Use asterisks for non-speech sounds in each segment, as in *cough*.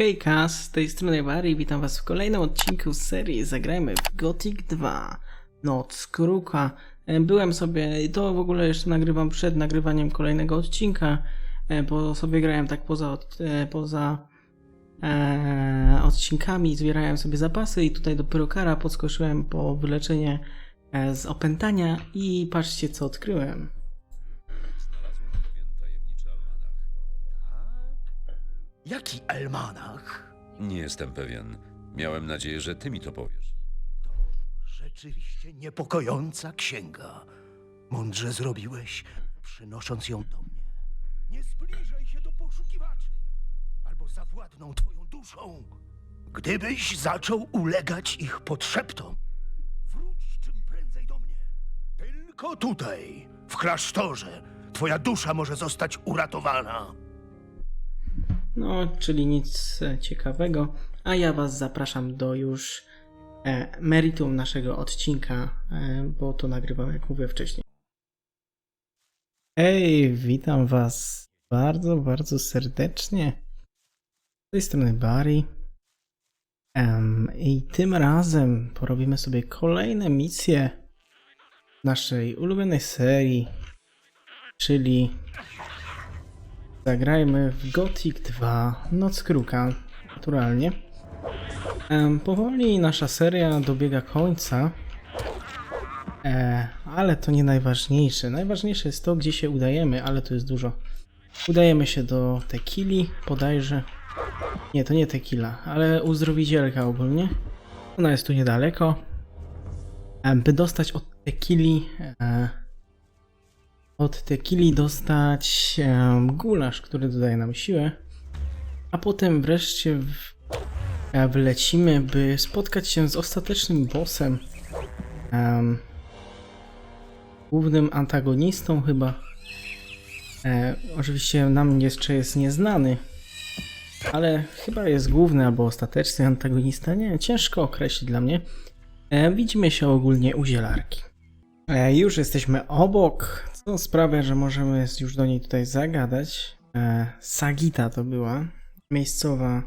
Hejka, z tej strony Barry, witam was w kolejnym odcinku serii Zagrajmy w Gothic 2 Noc Kruka. E, Byłem sobie, to w ogóle jeszcze nagrywam przed nagrywaniem kolejnego odcinka, e, bo sobie grałem tak poza, e, poza e, odcinkami, zbierałem sobie zapasy i tutaj dopiero kara podskoczyłem po wyleczenie z opętania i patrzcie co odkryłem. Jaki almanach? Nie jestem pewien. Miałem nadzieję, że ty mi to powiesz. To rzeczywiście niepokojąca księga. Mądrze zrobiłeś, przynosząc ją do mnie. Nie zbliżaj się do poszukiwaczy, albo zawładną twoją duszą. Gdybyś zaczął ulegać ich podszeptom, wróć czym prędzej do mnie. Tylko tutaj, w klasztorze, twoja dusza może zostać uratowana. No, czyli nic ciekawego. A ja Was zapraszam do już e, meritum naszego odcinka, e, bo to nagrywam, jak mówię wcześniej. Hej, witam Was bardzo, bardzo serdecznie. Z tej strony Barry. Em, I tym razem porobimy sobie kolejne misje naszej ulubionej serii, czyli Zagrajmy w Gothic 2 Noc Kruka, naturalnie. Powoli nasza seria dobiega końca, e, ale to nie najważniejsze. Najważniejsze jest to, gdzie się udajemy, ale to jest dużo. Udajemy się do Tekili, bodajże. Nie, to nie Tequila, ale uzdrowicielka ogólnie. Ona jest tu niedaleko. Em, by dostać od Tekili e, od tequili dostać gulasz, który dodaje nam siłę, a potem wreszcie w, e, wylecimy, by spotkać się z ostatecznym bossem, em, głównym antagonistą chyba. E, oczywiście nam jeszcze jest nieznany, ale chyba jest główny albo ostateczny antagonista, nie, ciężko określić dla mnie. E, widzimy się ogólnie u zielarki. E, już jesteśmy obok, co sprawia, że możemy już do niej tutaj zagadać. E, Sagita to była miejscowa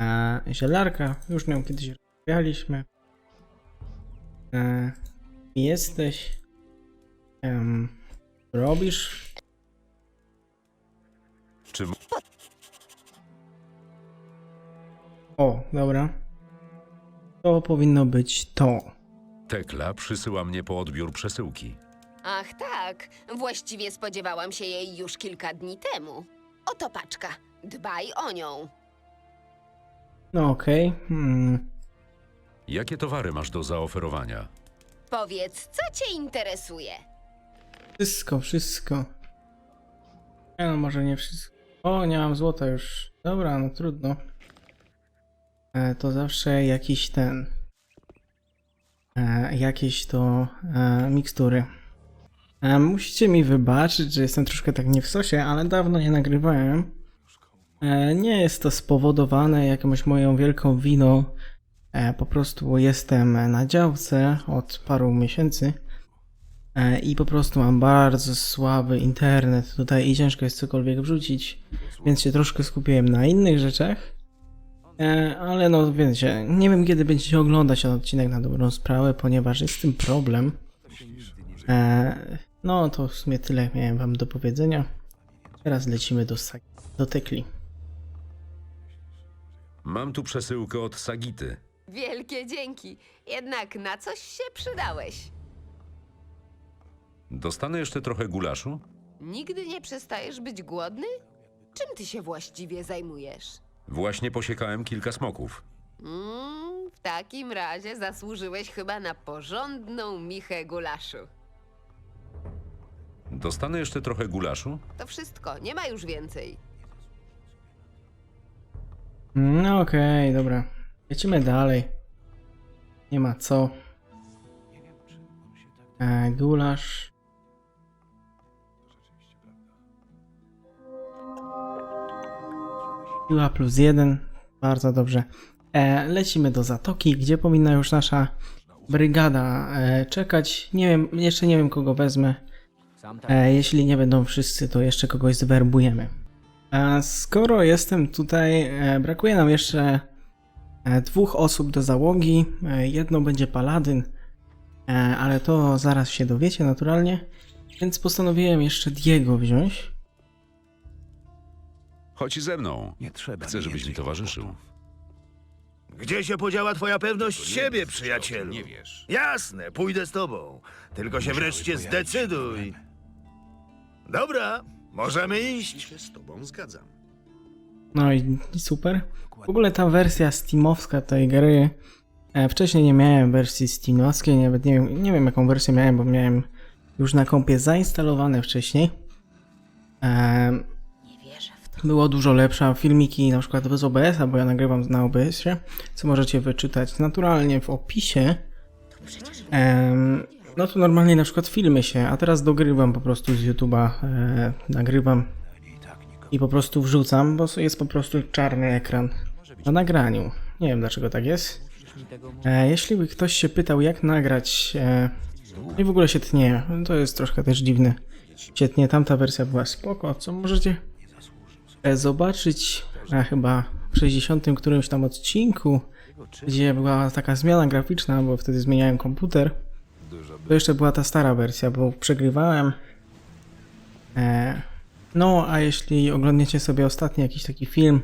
e, zielarka, już nią kiedyś rozmawialiśmy. E, jesteś. Em, robisz. Czy O, dobra. To powinno być to. Tekla przysyła mnie po odbiór przesyłki? Ach tak, właściwie spodziewałam się jej już kilka dni temu. Oto paczka. Dbaj o nią. No okej. Hmm. Jakie towary masz do zaoferowania? Powiedz, co cię interesuje? Wszystko, wszystko. Nie no, może nie wszystko. O, nie mam złota już. Dobra, no trudno. E, to zawsze jakiś ten. E, jakieś to e, mikstury. E, musicie mi wybaczyć, że jestem troszkę tak nie w sosie, ale dawno nie nagrywałem. Nie jest to spowodowane jakąś moją wielką winą. Po prostu jestem na działce od paru miesięcy. I po prostu mam bardzo słaby internet tutaj i ciężko jest cokolwiek wrzucić, więc się troszkę skupiłem na innych rzeczach. E, ale no wiecie, nie wiem kiedy będziecie oglądać ten odcinek na dobrą sprawę, ponieważ jest z tym problem. E, no to w sumie tyle miałem wam do powiedzenia. Teraz lecimy do, Sa- do Tekli. Mam tu przesyłkę od Sagity. Wielkie dzięki. Jednak na coś się przydałeś. Dostanę jeszcze trochę gulaszu? Nigdy nie przestajesz być głodny? Czym ty się właściwie zajmujesz? Właśnie posiekałem kilka smoków. Mm, w takim razie zasłużyłeś chyba na porządną michę gulaszu. Dostanę jeszcze trochę gulaszu? To wszystko, nie ma już więcej. No okej, dobra. Lecimy dalej. Nie ma co. E, gulasz. Siła plus jeden. Bardzo dobrze. E, lecimy do Zatoki, gdzie powinna już nasza brygada e, czekać. Nie wiem, jeszcze nie wiem kogo wezmę. E, jeśli nie będą wszyscy, to jeszcze kogoś zwerbujemy. A skoro jestem tutaj, e, brakuje nam jeszcze e, dwóch osób do załogi. E, Jedno będzie paladyn, e, ale to zaraz się dowiecie naturalnie. Więc postanowiłem jeszcze Diego wziąć. Chodź ze mną. Nie trzeba. Chcę, żebyś mi towarzyszył. Gdzie się podziała twoja pewność siebie, przyjacielu? Nie wiesz. Jasne, pójdę z tobą. Tylko się wreszcie zdecyduj. Dobra, możemy iść. się z tobą zgadzam. No i i super. W ogóle ta wersja steamowska tej gry. E, wcześniej nie miałem wersji steamowskiej, nawet nie wiem, nie wiem jaką wersję miałem, bo miałem już na kompie zainstalowane wcześniej. E, było dużo lepsza. Filmiki na przykład bez OBS-a, bo ja nagrywam na OBS-ie, co możecie wyczytać naturalnie w opisie. Em, no to normalnie na przykład filmy się, a teraz dogrywam po prostu z YouTube'a, e, nagrywam i po prostu wrzucam, bo jest po prostu czarny ekran na nagraniu. Nie wiem dlaczego tak jest. E, jeśli by ktoś się pytał jak nagrać e, i w ogóle się tnie, to jest troszkę też dziwne. Się tamta wersja była spoko, co możecie zobaczyć a chyba w 60 którymś tam odcinku, gdzie była taka zmiana graficzna, bo wtedy zmieniałem komputer. To jeszcze była ta stara wersja, bo przegrywałem. E, no, a jeśli oglądniecie sobie ostatni jakiś taki film,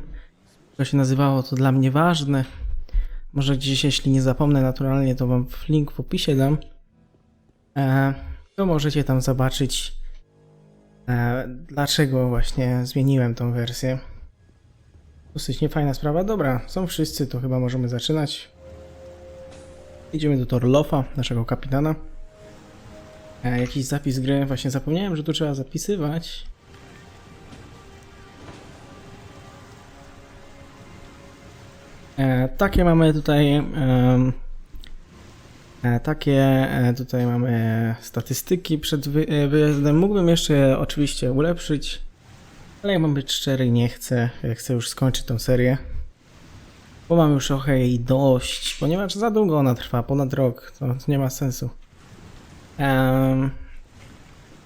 to się nazywało To dla mnie ważne. Może gdzieś, jeśli nie zapomnę naturalnie, to wam link w opisie dam. E, to możecie tam zobaczyć, e, dlaczego właśnie zmieniłem tą wersję. Dosyć niefajna sprawa. Dobra, są wszyscy, to chyba możemy zaczynać. Idziemy do Torlofa, naszego kapitana. E, jakiś zapis gry. Właśnie zapomniałem, że tu trzeba zapisywać. E, takie mamy tutaj. e, takie e, tutaj mamy statystyki przed e, wyjazdem. Mógłbym jeszcze je oczywiście ulepszyć, ale jak mam być szczery, nie chcę. Chcę już skończyć tą serię. Bo mam już trochę jej dość, ponieważ za długo ona trwa, ponad rok, to, to nie ma sensu. Um,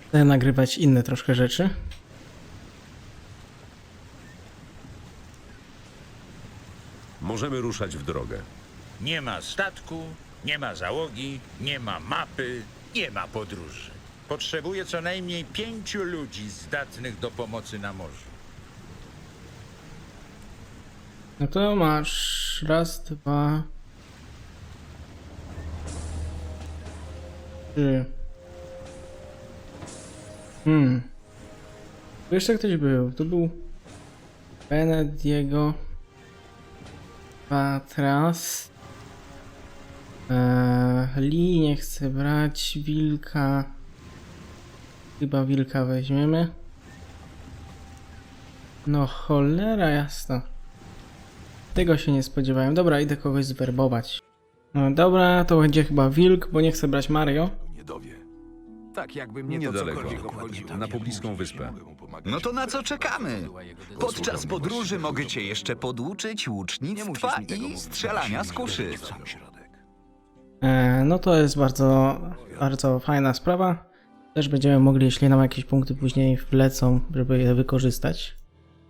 chcę nagrywać inne troszkę rzeczy. Możemy ruszać w drogę. Nie ma statku, nie ma załogi, nie ma mapy, nie ma podróży. Potrzebuję co najmniej pięciu ludzi zdatnych do pomocy na morzu. No to masz raz, dwa, trzy. Hmm. Tu jeszcze ktoś był. Tu był Bennett, Diego, Patras. Eee, Lee nie chce brać. Wilka. Chyba wilka weźmiemy. No cholera jasna. Tego się nie spodziewałem. Dobra, idę kogoś zwerbować. No dobra, to będzie chyba wilk, bo nie chcę brać Mario. nie dowie. Tak, jakby mnie to Niedaleko. cokolwiek obchodziło. Na pobliską wyspę. No to na co czekamy? Podczas podróży mogę cię jeszcze poduczyć łucznictwa i strzelania z kuszy. E, no to jest bardzo, bardzo fajna sprawa. Też będziemy mogli, jeśli nam jakieś punkty później wlecą, żeby je wykorzystać.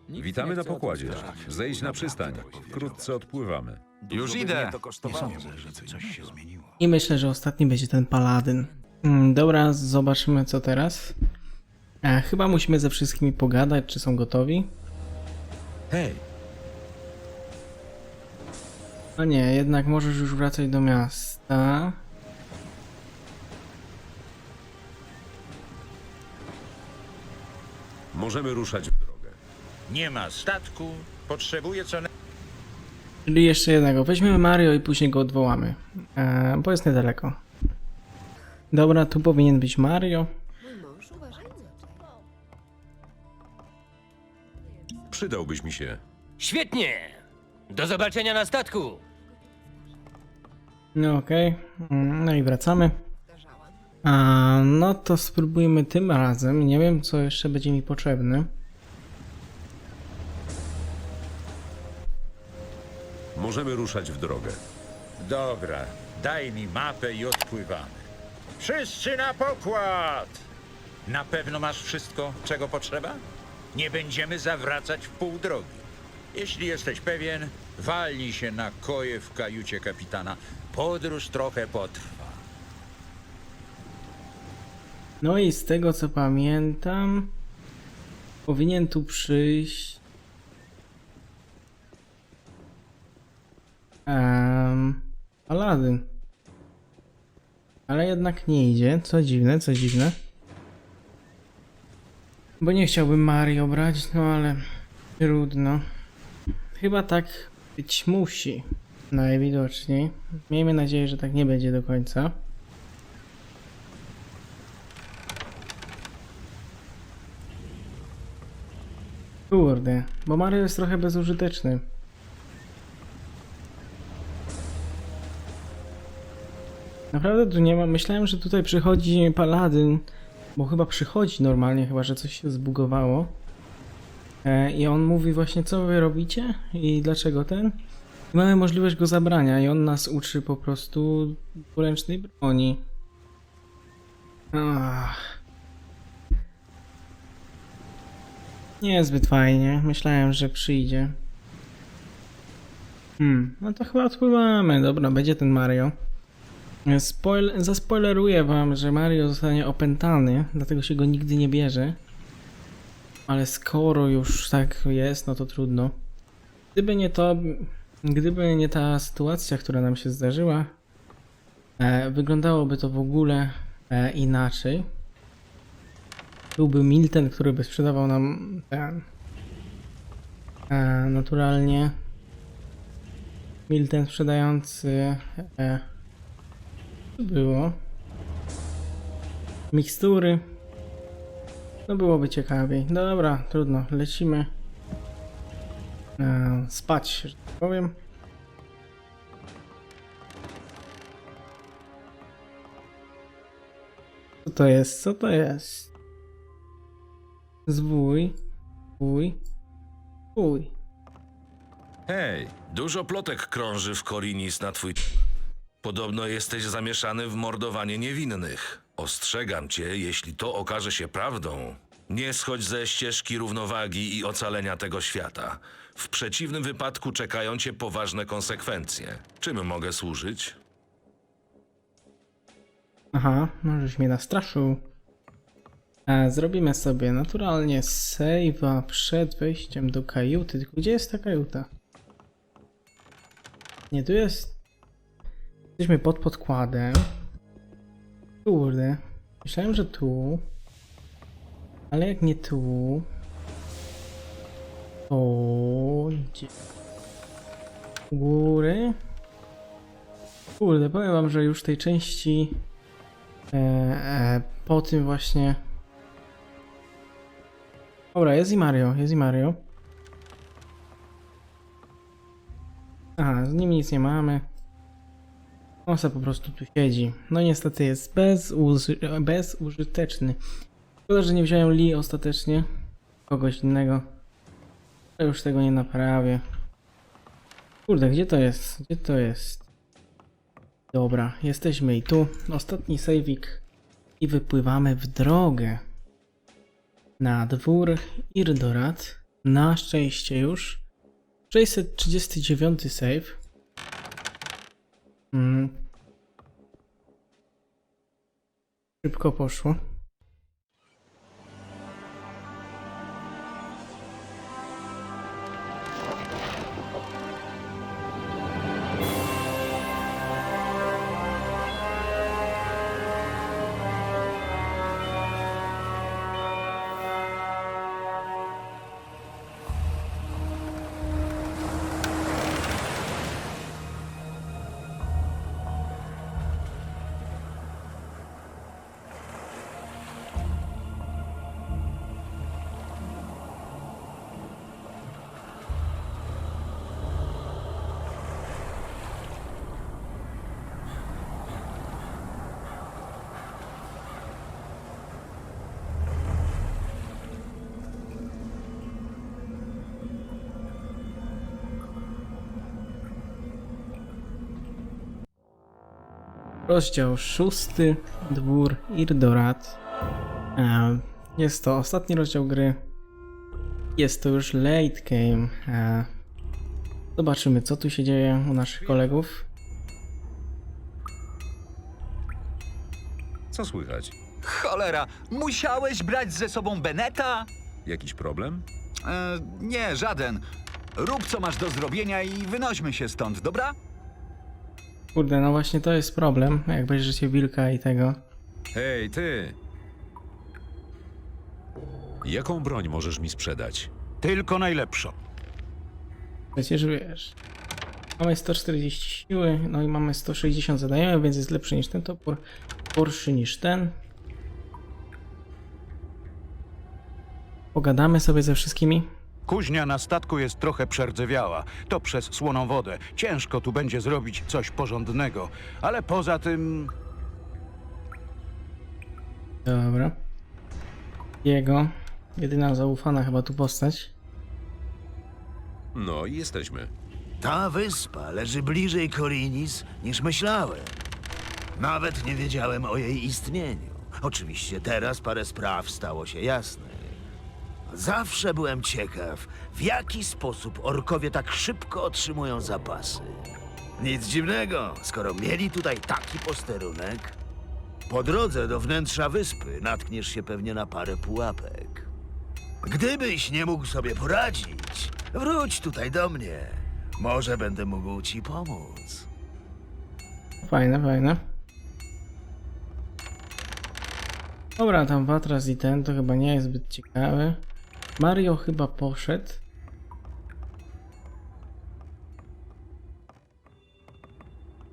Witamy na pokładzie. Zejdź na przystań. Wkrótce odpływamy. Już idę. I myślę, że ostatni będzie ten paladyn. Mm, dobra, zobaczymy co teraz. E, chyba musimy ze wszystkimi pogadać, czy są gotowi. Hej, A nie, jednak możesz już wracać do miasta. możemy ruszać w drogę. Nie ma statku, potrzebuję co najmniej Czyli jeszcze jednego. Weźmiemy Mario i później go odwołamy. E, bo jest niedaleko. Dobra, tu powinien być Mario. Przydałbyś mi się. Świetnie! Do zobaczenia na statku! No okej. Mm, No i wracamy. A, no to spróbujmy tym razem. Nie wiem, co jeszcze będzie mi potrzebne. Możemy ruszać w drogę. Dobra, daj mi mapę i odpływamy. Wszyscy na pokład! Na pewno masz wszystko, czego potrzeba? Nie będziemy zawracać w pół drogi. Jeśli jesteś pewien, walnij się na koje w kajucie kapitana. Podróż trochę potrwa. No i z tego co pamiętam, powinien tu przyjść. Um, Paladyn. Ale jednak nie idzie. Co dziwne, co dziwne. Bo nie chciałbym Mario brać, no ale trudno. Chyba tak być musi. Najwidoczniej. Miejmy nadzieję, że tak nie będzie do końca. Kurde, bo Mario jest trochę bezużyteczny. Naprawdę tu nie ma. Myślałem, że tutaj przychodzi paladyn, bo chyba przychodzi normalnie, chyba że coś się zbugowało. E, I on mówi właśnie, co wy robicie i dlaczego ten. Mamy możliwość go zabrania i on nas uczy po prostu dwuręcznej broni. Ach. Niezbyt fajnie. Myślałem, że przyjdzie. Hmm, no to chyba odpływamy. Dobra, będzie ten Mario. Spoil zaspoileruję wam, że Mario zostanie opętany, dlatego się go nigdy nie bierze. Ale skoro już tak jest, no to trudno. Gdyby nie to, gdyby nie ta sytuacja, która nam się zdarzyła, e, wyglądałoby to w ogóle e, inaczej. Byłby Milten, który by sprzedawał nam ten. E, naturalnie. Milten sprzedający. E, było? Mikstury. No byłoby ciekawiej. No dobra, trudno. Lecimy. E, spać, powiem. Co to jest? Co to jest? Zwój. Zwój. Zwój. Hej, dużo plotek krąży w Korinis na twój... Podobno jesteś zamieszany w mordowanie niewinnych. Ostrzegam cię, jeśli to okaże się prawdą, nie schodź ze ścieżki równowagi i ocalenia tego świata. W przeciwnym wypadku czekają cię poważne konsekwencje. Czym mogę służyć? Aha, no żeś mnie nastraszył. E, zrobimy sobie naturalnie save'a przed wejściem do kajuty. Tylko gdzie jest ta kajuta? Nie, tu jest... Jesteśmy pod podkładem. Kurde. Myślałem, że tu. Ale jak nie tu... To... Gdzie? Góry? Kurde, powiem wam, że już tej części... E, e, po tym właśnie. Dobra, jest i Mario, jest i Mario. Aha, z nimi nic nie mamy. On po prostu tu siedzi. No niestety jest bezuży bezużyteczny. Szkoda, że nie wziąłem Lee ostatecznie. Kogoś innego. Ale już tego nie naprawię. Kurde, gdzie to jest? Gdzie to jest? Dobra, jesteśmy i tu. Ostatni sejwik. I wypływamy w drogę. Na dwór Irdorat. Na szczęście już. 639 save. Mm. Szybko poszło. Rozdział szósty, dwór Irdorat. E, Jest to ostatni rozdział gry. Jest to już late game. E, zobaczymy, co tu się dzieje u naszych kolegów. Co słychać? Cholera, musiałeś brać ze sobą Beneta? Jakiś problem? E, nie, żaden. Rób co masz do zrobienia i wynośmy się stąd, dobra? Kurde, no właśnie to jest problem, jak bierzecie wilka i tego. Hej, ty! Jaką broń możesz mi sprzedać? Tylko najlepszą. Przecież wiesz. Mamy 140 siły, no i mamy 160 zadajemy, więc jest lepszy niż ten topór. Gorszy niż ten. Pogadamy sobie ze wszystkimi. Kuźnia na statku jest trochę przerdzewiała. To przez słoną wodę. Ciężko tu będzie zrobić coś porządnego. Ale poza tym... Dobra. Jego. Jedyna zaufana chyba tu postać. No i jesteśmy. Ta wyspa leży bliżej Korinis niż myślałem. Nawet nie wiedziałem o jej istnieniu. Oczywiście teraz parę spraw stało się jasnych. Zawsze byłem ciekaw, w jaki sposób orkowie tak szybko otrzymują zapasy. Nic dziwnego, skoro mieli tutaj taki posterunek. Po drodze do wnętrza wyspy natkniesz się pewnie na parę pułapek. Gdybyś nie mógł sobie poradzić, wróć tutaj do mnie. Może będę mógł ci pomóc. Fajne, fajne. Dobra, tam Watras i ten to chyba nie jest zbyt ciekawy. Mario chyba poszedł.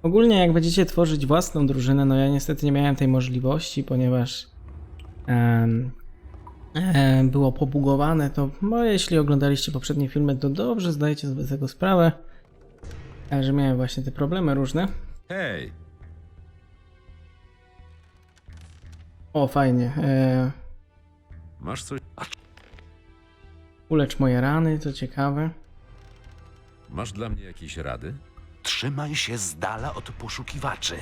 Ogólnie jak będziecie tworzyć własną drużynę, no ja niestety nie miałem tej możliwości, ponieważ em, było pobugowane, to no, jeśli oglądaliście poprzednie filmy, to dobrze zdajecie sobie z tego sprawę, że miałem właśnie te problemy różne. Hej! O, fajnie. E, Masz coś? Ulecz moje rany, to ciekawe. Masz dla mnie jakieś rady? Trzymaj się z dala od poszukiwaczy.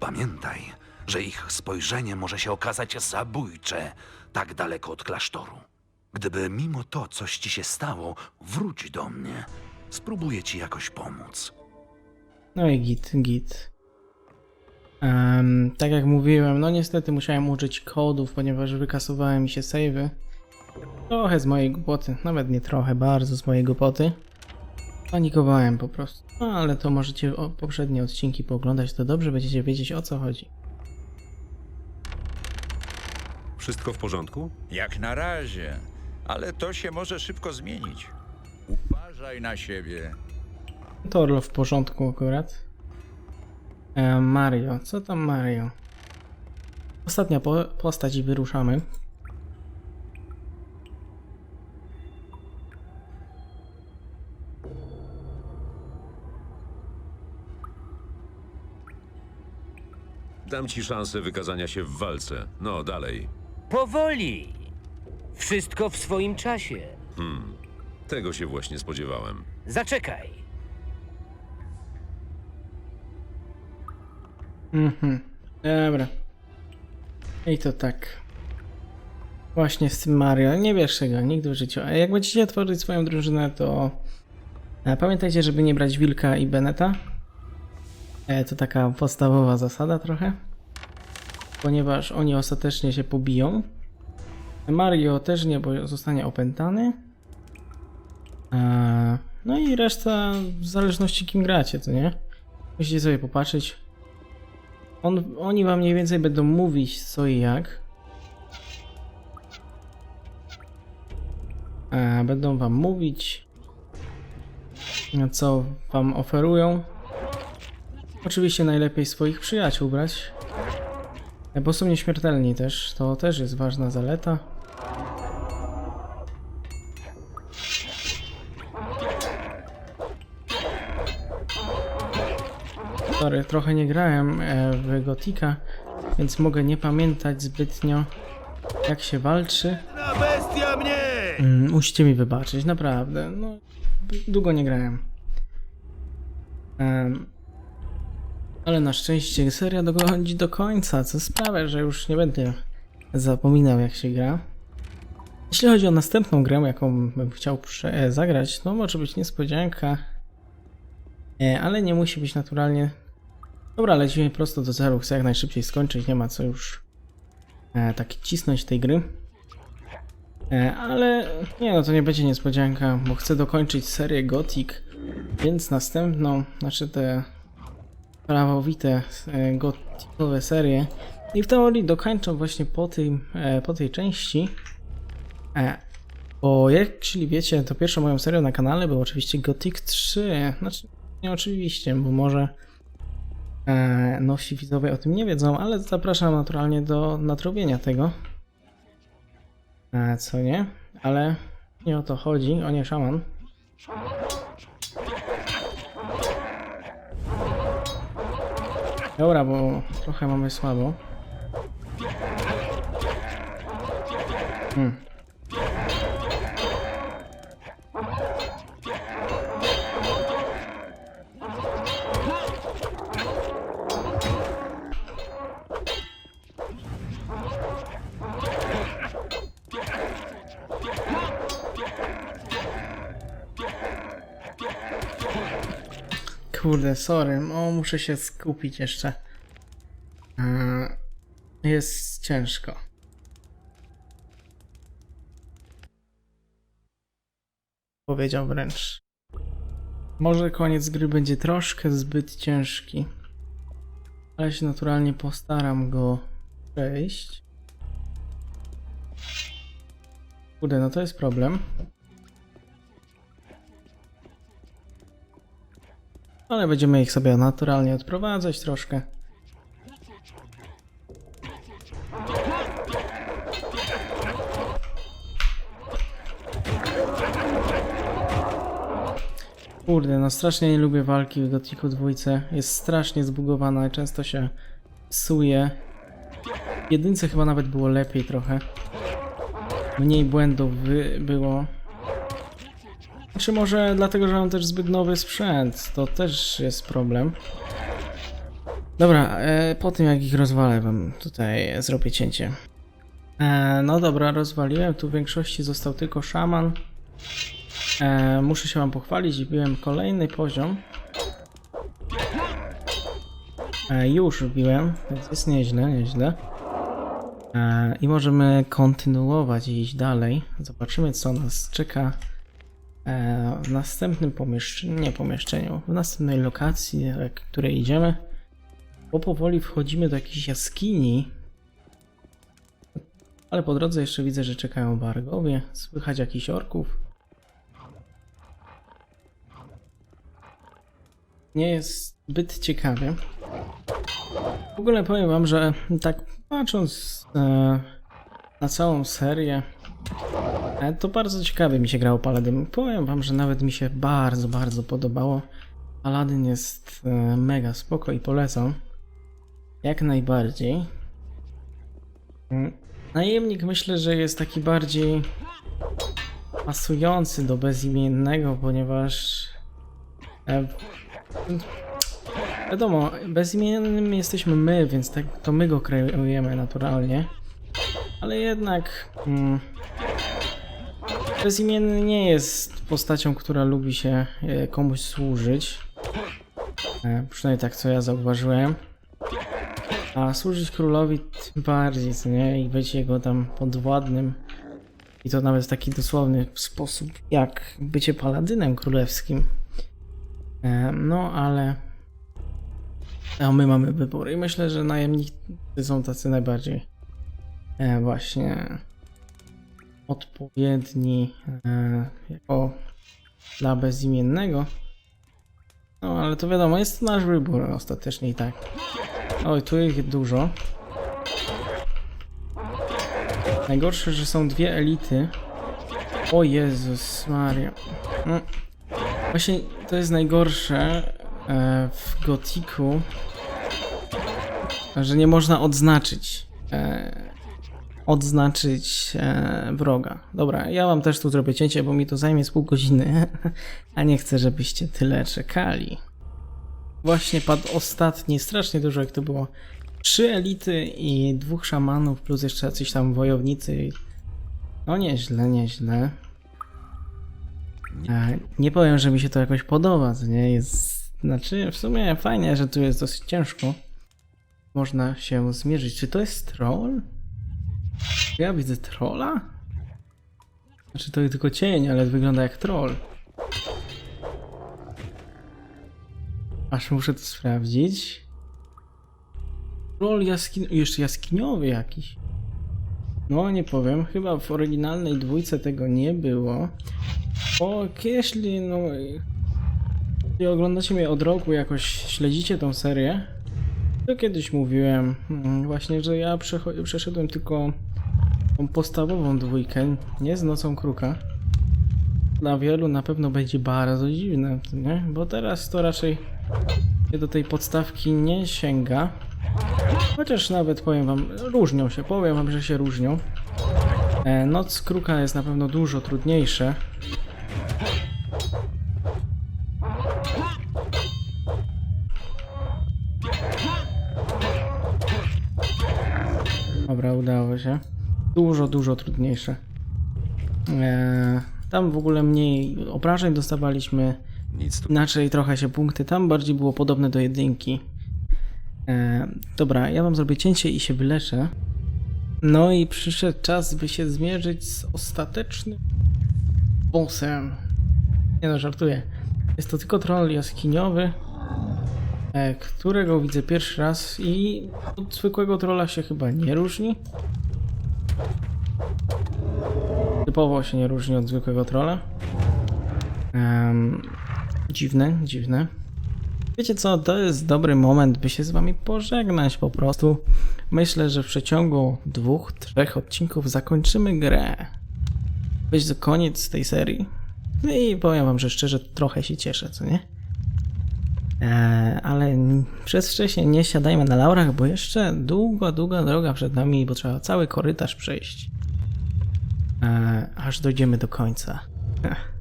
Pamiętaj, że ich spojrzenie może się okazać zabójcze tak daleko od klasztoru. Gdyby mimo to coś ci się stało, wróć do mnie. Spróbuję ci jakoś pomóc. No i git, git. Em, tak jak mówiłem, no niestety musiałem użyć kodów, ponieważ wykasowały mi się savey. Trochę z mojej głupoty, nawet nie trochę, bardzo z mojej głupoty. Panikowałem po prostu. No ale to możecie o, poprzednie odcinki pooglądać, to dobrze będziecie wiedzieć o co chodzi. Wszystko w porządku? Jak na razie, ale to się może szybko zmienić. Uważaj na siebie. Torlo w porządku akurat. E, Mario, co tam Mario? Ostatnia po postać i wyruszamy. Dam ci szansę wykazania się w walce. No, dalej. Powoli. Wszystko w swoim czasie. Tego się właśnie spodziewałem. Zaczekaj. Mhm. Dobra. I to tak. Właśnie z tym Mario. Nie bierzcie go nigdy w życiu. A jak będziecie tworzyć swoją drużynę, to e, pamiętajcie, żeby nie brać Wilka i Beneta. E, to taka podstawowa zasada trochę. Ponieważ oni ostatecznie się pobiją. Mario też nie, bo zostanie opętany. E, no i reszta w zależności kim gracie, co nie? Musicie sobie popatrzeć. On, oni wam mniej więcej będą mówić co i jak. E, będą wam mówić, co wam oferują. Oczywiście najlepiej swoich przyjaciół brać. E, Bo są nieśmiertelni też, to też jest ważna zaleta. Sorry, trochę nie grałem e, w Gotika, więc mogę nie pamiętać zbytnio jak się walczy. Na bestia mnie! Mm, musicie mi wybaczyć, naprawdę. No, długo nie grałem. Em, ale na szczęście seria dochodzi do końca, co sprawia, że już nie będę zapominał jak się gra. Jeśli chodzi o następną grę, jaką bym chciał e, zagrać, no może być niespodzianka, e, ale nie musi być naturalnie. Dobra, lecimy prosto do celu, chcę jak najszybciej skończyć, nie ma co już e, tak cisnąć tej gry. E, ale nie no, to nie będzie niespodzianka, bo chcę dokończyć serię Gothic, więc następną, znaczy te prawowite e, gothicowe serie i w teorii dokończę właśnie po, tym, e, po tej części. E, bo jak jeśli wiecie, to pierwszą moją serią na kanale był oczywiście Gothic 3. Znaczy, nie oczywiście, bo może e, nosi widzowie o tym nie wiedzą, ale zapraszam naturalnie do nadrobienia tego. E, co nie? Ale nie o to chodzi, o nie szaman. Dobra, bo trochę mamy słabo. Hmm. Kurde, sorry. O, muszę się skupić jeszcze. Eee, Jest ciężko. Powiedział wręcz. Może koniec gry będzie troszkę zbyt ciężki. Ale się naturalnie postaram go przejść. Kurde, no to jest problem. Ale będziemy ich sobie naturalnie odprowadzać troszkę. Kurde, no strasznie nie lubię walki w Gothicu dwójce. Jest strasznie zbugowana, często się psuje. W jedynce chyba nawet było lepiej trochę. Mniej błędów było. Czy może dlatego, że mam też zbyt nowy sprzęt? To też jest problem. Dobra, e, po tym jak ich rozwalę, wam tutaj zrobię cięcie. E, no dobra, rozwaliłem. Tu w większości został tylko szaman. E, muszę się wam pochwalić, wbiłem kolejny poziom. Już wbiłem, więc jest nieźle, nieźle. I możemy kontynuować i iść dalej. Zobaczymy, co nas czeka w następnym pomieszczeniu, nie pomieszczeniu, w następnej lokacji, w której idziemy. Bo powoli wchodzimy do jakiejś jaskini. Ale po drodze jeszcze widzę, że czekają bargowie. Słychać jakichś orków. Nie jest zbyt ciekawie. W ogóle powiem wam, że tak patrząc e, na całą serię, e, to bardzo ciekawie mi się grało Paladin. Powiem wam, że nawet mi się bardzo, bardzo podobało. Paladin jest e, mega spoko i polecam. Jak najbardziej. Mm, Najemnik myślę, że jest taki bardziej pasujący do bezimiennego, ponieważ e, wiadomo, bezimiennym jesteśmy my, więc tak to my go kreujemy naturalnie. Ale jednak mm, bezimienny nie jest postacią, która lubi się e, komuś służyć. E, przynajmniej tak co ja zauważyłem. A służyć królowi tym bardziej, co nie? I być jego tam podwładnym. I to nawet w taki dosłowny sposób, jak bycie paladynem królewskim. E, no, ale. A my mamy wybór. I myślę, że najemnicy są tacy najbardziej. Właśnie. Odpowiedni. E, jako dla bezimiennego. No, ale to wiadomo, jest to nasz wybór ostatecznie i tak. Oj, tu ich dużo. Najgorsze, że są dwie elity. O Jezus Maria. No. Właśnie to jest najgorsze e, w Gotiku, że nie można odznaczyć. E, odznaczyć e, wroga. Dobra, ja wam też tu zrobię cięcie, bo mi to zajmie z pół godziny, *laughs* a nie chcę, żebyście tyle czekali. Właśnie padł ostatni, strasznie dużo jak to było. Trzy elity i dwóch szamanów, plus jeszcze jacyś tam wojownicy. No nieźle, nieźle. E, nie powiem, że mi się to jakoś podoba, to nie jest... Znaczy, w sumie fajnie, że tu jest dosyć ciężko. Można się zmierzyć. Czy to jest troll? Ja widzę trolla? Znaczy to tylko cień, ale wygląda jak troll. Aż muszę to sprawdzić. Troll jaskin... jeszcze jaskiniowy jakiś. No, nie powiem. Chyba w oryginalnej dwójce tego nie było. O, jeśli no... Jeśli oglądacie mnie od roku, jakoś śledzicie tą serię, to kiedyś mówiłem mm, właśnie, że ja przeszedłem tylko tą podstawową dwójkę, nie z Nocą Kruka. Dla wielu na pewno będzie bardzo dziwne, nie? Bo teraz to raczej się do tej podstawki nie sięga. Chociaż nawet powiem wam, różnią się, powiem wam, że się różnią. E, Noc Kruka jest na pewno dużo trudniejsze. Się. Dużo, dużo trudniejsze. E, tam w ogóle mniej obrażeń dostawaliśmy. Inaczej trochę się punkty. Tam bardziej było podobne do jedynki. E, dobra, ja wam zrobię cięcie i się wyleczę. No i przyszedł czas, by się zmierzyć z ostatecznym bossem. Nie no, żartuję. Jest to tylko troll jaskiniowy, e, którego widzę pierwszy raz i od zwykłego trolla się chyba nie różni. Typowo się nie różni od zwykłego trolla. Em, dziwne, dziwne. Wiecie co, to jest dobry moment, by się z wami pożegnać po prostu. Myślę, że w przeciągu dwóch, trzech odcinków zakończymy grę. Będzie to koniec tej serii. No i powiem wam, że szczerze trochę się cieszę, co nie? Eee, ale przez wcześnie nie siadajmy na laurach, bo jeszcze długa, długa droga przed nami, bo trzeba cały korytarz przejść. Eee, aż dojdziemy do końca. Ech.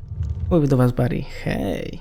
Mówię do was Barry, hej.